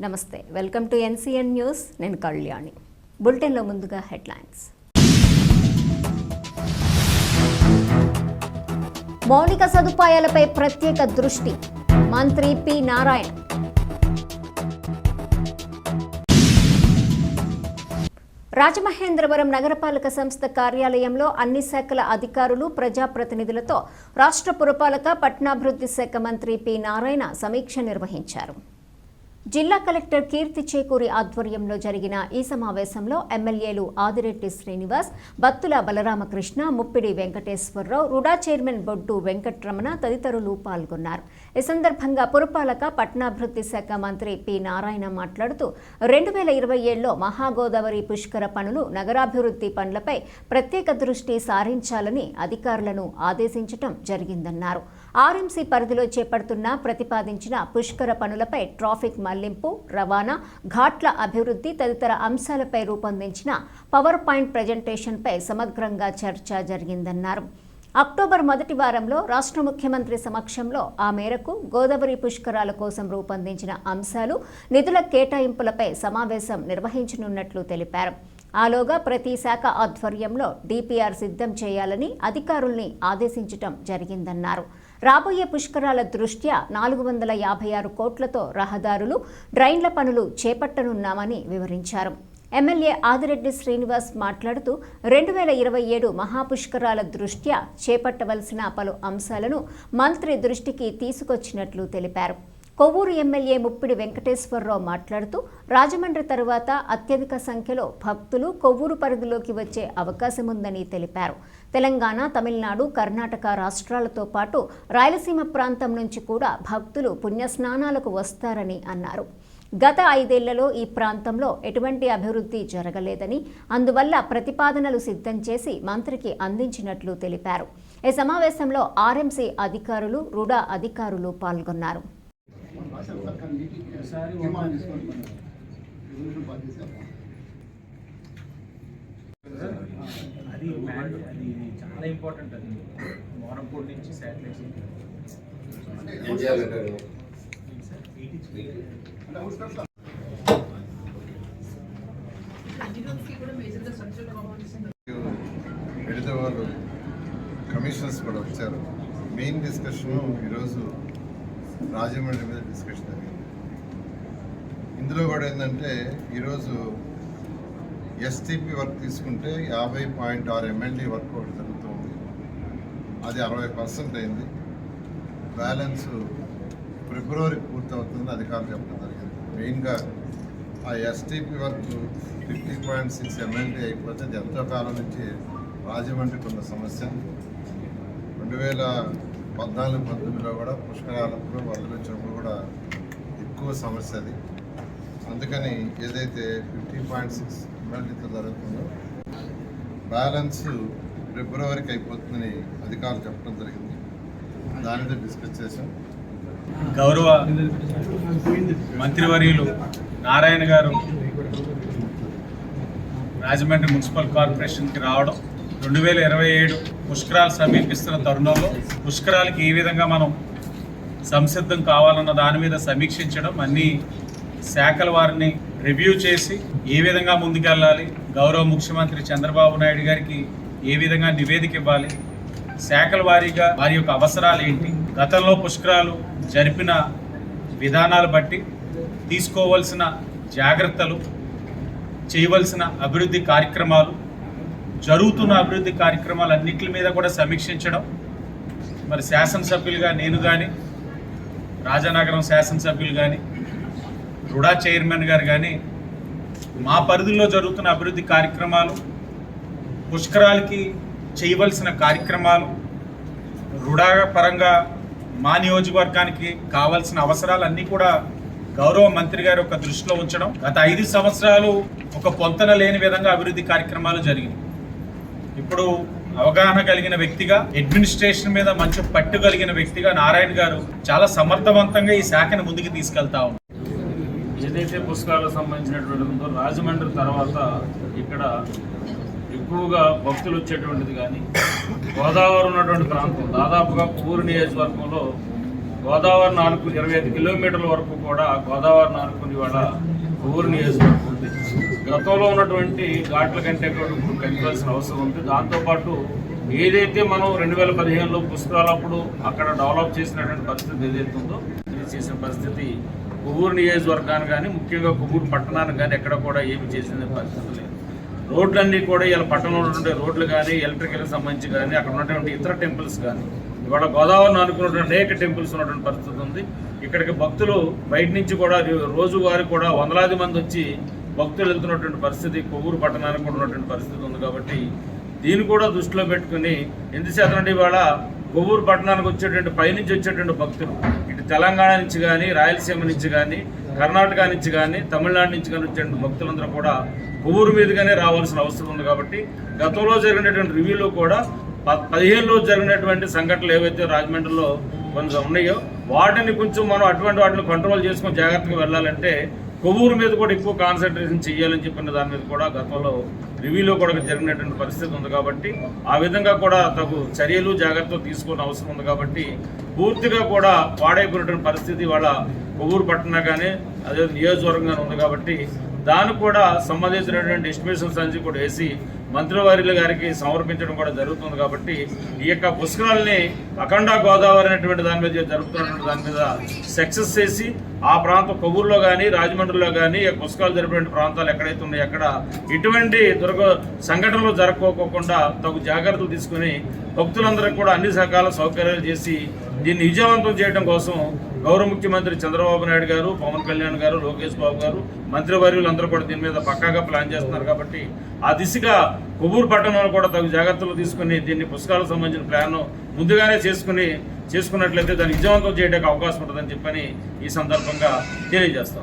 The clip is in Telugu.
నమస్తే వెల్కమ్ టు ఎన్సీఎన్ న్యూస్. నేను కళ్యాణి. బులెటిన్లో ముందుగా హెడ్లైన్స్. మౌలిక సదుపాయాలపై ప్రత్యేక దృష్టి. మంత్రి పి. నారాయణ. రాజమహేంద్రవరం నగరపాలక సంస్థ కార్యాలయంలో అన్ని శాఖల అధికారులు ప్రజాప్రతినిధులతో రాష్ట్ర పురపాలక పట్టణాభివృద్ధి శాఖ మంత్రి పి. నారాయణ సమీక్ష నిర్వహించారు. జిల్లా కలెక్టర్ కీర్తి చేకూరి ఆధ్వర్యంలో జరిగిన ఈ సమావేశంలో ఎమ్మెల్యేలు ఆదిరెడ్డి శ్రీనివాస్ బత్తుల బలరామకృష్ణ ముప్పిడి వెంకటేశ్వరరావు రుడా చైర్మన్ బొడ్డు వెంకట్రమణ తదితరులు పాల్గొన్నారు. ఈ సందర్భంగా పురపాలక పట్టణాభివృద్ధి శాఖ మంత్రి పి నారాయణ మాట్లాడుతూ రెండు వేల ఇరవై ఏడులో మహాగోదావరి పుష్కర పనులు నగరాభివృద్ధి పనులపై ప్రత్యేక దృష్టి సారించాలని అధికారులను ఆదేశించటం జరిగిందన్నారు. ఆర్ఎంసీ పరిధిలో చేపడుతున్న ప్రతిపాదించిన పుష్కర పనులపై ట్రాఫిక్ మళ్ళింపు రవాణా ఘాట్ల అభివృద్ధి తదితర అంశాలపై రూపొందించిన పవర్ పాయింట్ ప్రజెంటేషన్పై సమగ్రంగా చర్చ జరిగిందన్నారు. అక్టోబర్ మొదటి వారంలో రాష్ట్ర ముఖ్యమంత్రి సమక్షంలో ఆ మేరకు గోదావరి పుష్కరాల కోసం రూపొందించిన అంశాలు నిధుల కేటాయింపులపై సమావేశం నిర్వహించనున్నట్లు తెలిపారు. ఆలోగా ప్రతి శాఖ ఆధ్వర్యంలో డిపిఆర్ సిద్ధం చేయాలని అధికారుల్ని ఆదేశించటం జరిగిందన్నారు. రాబోయే పుష్కరాల దృష్ట్యా నాలుగు వందల యాభై ఆరు కోట్లతో రహదారులు డ్రైన్ల పనులు చేపట్టనున్నామని వివరించారు. ఎమ్మెల్యే ఆదిరెడ్డి శ్రీనివాస్ మాట్లాడుతూ రెండు వేల ఇరవై ఏడు మహాపుష్కరాల దృష్ట్యా చేపట్టవలసిన పలు అంశాలను మంత్రి దృష్టికి తీసుకొచ్చినట్లు తెలిపారు. కొవ్వూరు ఎమ్మెల్యే ముప్పిడి వెంకటేశ్వరరావు మాట్లాడుతూ రాజమండ్రి తరువాత అత్యధిక సంఖ్యలో భక్తులు కొవ్వూరు పరిధిలోకి వచ్చే అవకాశం ఉందని తెలిపారు. తెలంగాణ తమిళనాడు కర్ణాటక రాష్ట్రాలతో పాటు రాయలసీమ ప్రాంతం నుంచి కూడా భక్తులు పుణ్యస్నానాలకు వస్తారని అన్నారు. గత ఐదేళ్ళలో ఈ ప్రాంతంలో ఎటువంటి అభివృద్ధి జరగలేదని అందువల్ల ప్రతిపాదనలు సిద్ధం చేసి మంత్రికి అందించినట్లు తెలిపారు. ఈ సమావేశంలో ఆర్ఎంసీ అధికారులు రుడా అధికారులు పాల్గొన్నారు. అది మ్యాన్ అది చాలా ఇంపార్టెంట్ అది మోరంపూడి నుంచి శాటిలైట్స్ మిగతా వాళ్ళు కమిషనర్స్ కూడా వచ్చారు. మెయిన్ డిస్కషన్ ఈరోజు రాజమండ్రి మీద డిస్కషన్ జరిగింది. ఇందులో కూడా ఏంటంటే ఈరోజు ఎస్టీపీ వర్క్ తీసుకుంటే యాభై పాయింట్ ఆరు ఎమ్మెల్యే వర్క్ ఒకటి జరుగుతుంది. అది అరవై పర్సెంట్ అయింది. బ్యాలెన్స్ ఫిబ్రవరి పూర్తవుతుందని అధికారులు చెప్పడం జరిగింది. మెయిన్గా ఆ STP work fifty point six MLA అయిపోతే అది ఎంతో కాలం నుంచి రాజమండ్రికి ఉన్న సమస్య. రెండు వేల పద్నాలుగు పంతొమ్మిదిలో కూడా పుష్కరాలప్పుడు వరదలు వచ్చినప్పుడు కూడా ఎక్కువ సమస్య అది. అందుకని ఏదైతే ఫిఫ్టీ పాయింట్ సిక్స్ ఎమ్మెల్యేతో జరుగుతుందో బ్యాలెన్స్ ఫిబ్రవరికి అయిపోతుందని అధికారులు చెప్పడం జరిగింది. దానితో డిస్కస్ చేశాం. గౌరవ మంత్రివర్యులు నారాయణ గారు రాజమండ్రి మున్సిపల్ కార్పొరేషన్కి రావడం రెండు వేల ఇరవై ఏడు పుష్కరాలు సమీపిస్తున్న తరుణంలో పుష్కరాలకి ఏ విధంగా మనం సంసిద్ధం కావాలన్న దాని మీద సమీక్షించడం అన్ని శాఖల వారిని రివ్యూ చేసి ఏ విధంగా ముందుకెళ్ళాలి గౌరవ ముఖ్యమంత్రి చంద్రబాబు నాయుడు గారికి ఏ విధంగా నివేదిక ఇవ్వాలి శాఖల వారీగా వారి యొక్క అవసరాలు ఏంటి గతంలో పుష్కరాలు జరిపిన విధానాలు బట్టి తీసుకోవలసిన జాగ్రత్తలు చేయవలసిన అభివృద్ధి కార్యక్రమాలు జరుగుతున్న అభివృద్ధి కార్యక్రమాలన్నింటి మీద కూడా సమీక్షించడం. మరి శాసనసభ్యులుగా నేను కానీ రాజానగరం శాసనసభ్యులు కానీ రుడా చైర్మన్ గారు కానీ మా పరిధిలో జరుగుతున్న అభివృద్ధి కార్యక్రమాలు పుష్కరాలకి చేయవలసిన కార్యక్రమాలు రుడా పరంగా మా నియోజకవర్గానికి కావాల్సిన అవసరాలన్నీ కూడా గౌరవ మంత్రి గారు ఒక దృష్టిలో ఉంచడం. గత ఐదు సంవత్సరాలు ఒక పొంతన లేని విధంగా అభివృద్ధి కార్యక్రమాలు జరిగినాయి. ఇప్పుడు అవగాహన కలిగిన వ్యక్తిగా అడ్మినిస్ట్రేషన్ మీద మంచి పట్టు కలిగిన వ్యక్తిగా నారాయణ గారు చాలా సమర్థవంతంగా ఈ శాఖను ముందుకు తీసుకెళ్తా ఉన్నారు. ఏదైతే పుస్తకాలకు సంబంధించినటువంటి ఉందో రాజమండ్రి తర్వాత ఇక్కడ ఎక్కువగా భక్తులు వచ్చేటువంటిది కానీ గోదావరి ఉన్నటువంటి ప్రాంతం దాదాపుగా పూరు నియోజకవర్గంలో గోదావరి నాలుగు ఇరవై ఐదు కిలోమీటర్ల వరకు కూడా గోదావరి నాలుగుని ఇవాళ ఊరు నియోజకవర్గం గతంలో ఉన్నటువంటి ఘాట్ల కంటే కూడా ఇప్పుడు పెంచాల్సిన అవసరం ఉంది. దాంతోపాటు ఏదైతే మనం రెండు వేల పదిహేనులో పుస్తకాలప్పుడు అక్కడ డెవలప్ చేసినటువంటి పరిస్థితి ఏదైతే ఉందో ఇది చేసిన పరిస్థితి కొవ్వూరు నియోజకవర్గాన్ని కానీ ముఖ్యంగా కొవ్వూరు పట్టణానికి కానీ ఎక్కడ కూడా ఏమి చేసిన పరిస్థితి లేదు. రోడ్లన్నీ కూడా ఇలా పట్టణంలో ఉన్నటువంటి రోడ్లు కానీ ఎలక్ట్రికల్కి సంబంధించి కానీ అక్కడ ఉన్నటువంటి ఇతర టెంపుల్స్ కానీ ఇవాళ గోదావరిని అనుకున్నటువంటి అనేక టెంపుల్స్ ఉన్నటువంటి పరిస్థితి ఉంది. ఇక్కడికి భక్తులు బయట నుంచి కూడా రోజువారి కూడా వందలాది మంది వచ్చి భక్తులు వెళ్తున్నటువంటి పరిస్థితి కొవ్వూరు పట్టణానికి కూడా ఉన్నటువంటి పరిస్థితి ఉంది కాబట్టి దీన్ని కూడా దృష్టిలో పెట్టుకుని ఎందుచేత అంటే ఇవాళ కొవ్వూరు పట్టణానికి వచ్చేటువంటి పైనుంచి వచ్చేటువంటి భక్తులు ఇటు తెలంగాణ నుంచి కానీ రాయలసీమ నుంచి కానీ కర్ణాటక నుంచి కానీ తమిళనాడు నుంచి కానీ వచ్చేటువంటి భక్తులందరూ కూడా కొవ్వూరు మీదుగానే రావాల్సిన అవసరం ఉంది కాబట్టి గతంలో జరిగినటువంటి రివ్యూలో కూడా ప- పదిహేనులో జరిగినటువంటి సంఘటనలు ఏవైతే రాజమండ్రిలో కొంచెం ఉన్నాయో వాటిని కొంచెం మనం అటువంటి వాటిని కంట్రోల్ చేసుకొని జాగ్రత్తగా వెళ్ళాలంటే కొవ్వూరు మీద కూడా ఎక్కువ కాన్సన్ట్రేషన్ చేయాలని చెప్పిన దాని మీద కూడా గతంలో రివ్యూలో కూడా జరిగినటువంటి పరిస్థితి ఉంది కాబట్టి ఆ విధంగా కూడా తగు చర్యలు జాగ్రత్తలు తీసుకోవాల్సిన అవసరం ఉంది కాబట్టి పూర్తిగా కూడా పాడైపోయినటువంటి పరిస్థితి వాళ్ళ కొవ్వూరు పట్టణ కానీ అదే నియోజకవర్గంగా ఉంది కాబట్టి దానికి కూడా సంబంధించినటువంటి ఎస్టిమేషన్స్ అన్ని కూడా వేసి మంత్రివర్యుల గారికి సమర్పించడం కూడా జరుగుతుంది కాబట్టి ఈ యొక్క పుష్కరాలని అఖండ గోదావరి అనేటువంటి దాని మీద జరుపుతున్నటువంటి దాని మీద సక్సెస్ చేసి ఆ ప్రాంతం కొవ్వూరులో కానీ రాజమండ్రిలో కానీ ఈ పుష్కరాలు జరిపిన ప్రాంతాలు ఎక్కడైతే ఉన్నాయో అక్కడ ఇటువంటి దుర్గ సంఘటనలు జరగకోకుండా తగు జాగ్రత్తలు తీసుకుని భక్తులందరికీ కూడా అన్ని రకాల సౌకర్యాలు చేసి దీన్ని విజయవంతం చేయడం కోసం గౌరవ ముఖ్యమంత్రి చంద్రబాబు నాయుడు గారు పవన్ కళ్యాణ్ గారు లోకేష్ బాబు గారు మంత్రివర్యులు అందరూ కూడా దీని మీద పక్కాగా ప్లాన్ చేస్తున్నారు కాబట్టి ఆ దిశగా కొవ్వూరు పట్టణంలో కూడా తగు జాగ్రత్తలు తీసుకుని దీన్ని పుస్తకాలకు సంబంధించిన ప్లాన్ ముందుగానే చేసుకుని చేసుకున్నట్లయితే దాన్ని విజయవంతం చేయడానికి అవకాశం ఉంటుందని చెప్పని ఈ సందర్భంగా తెలియజేస్తాం.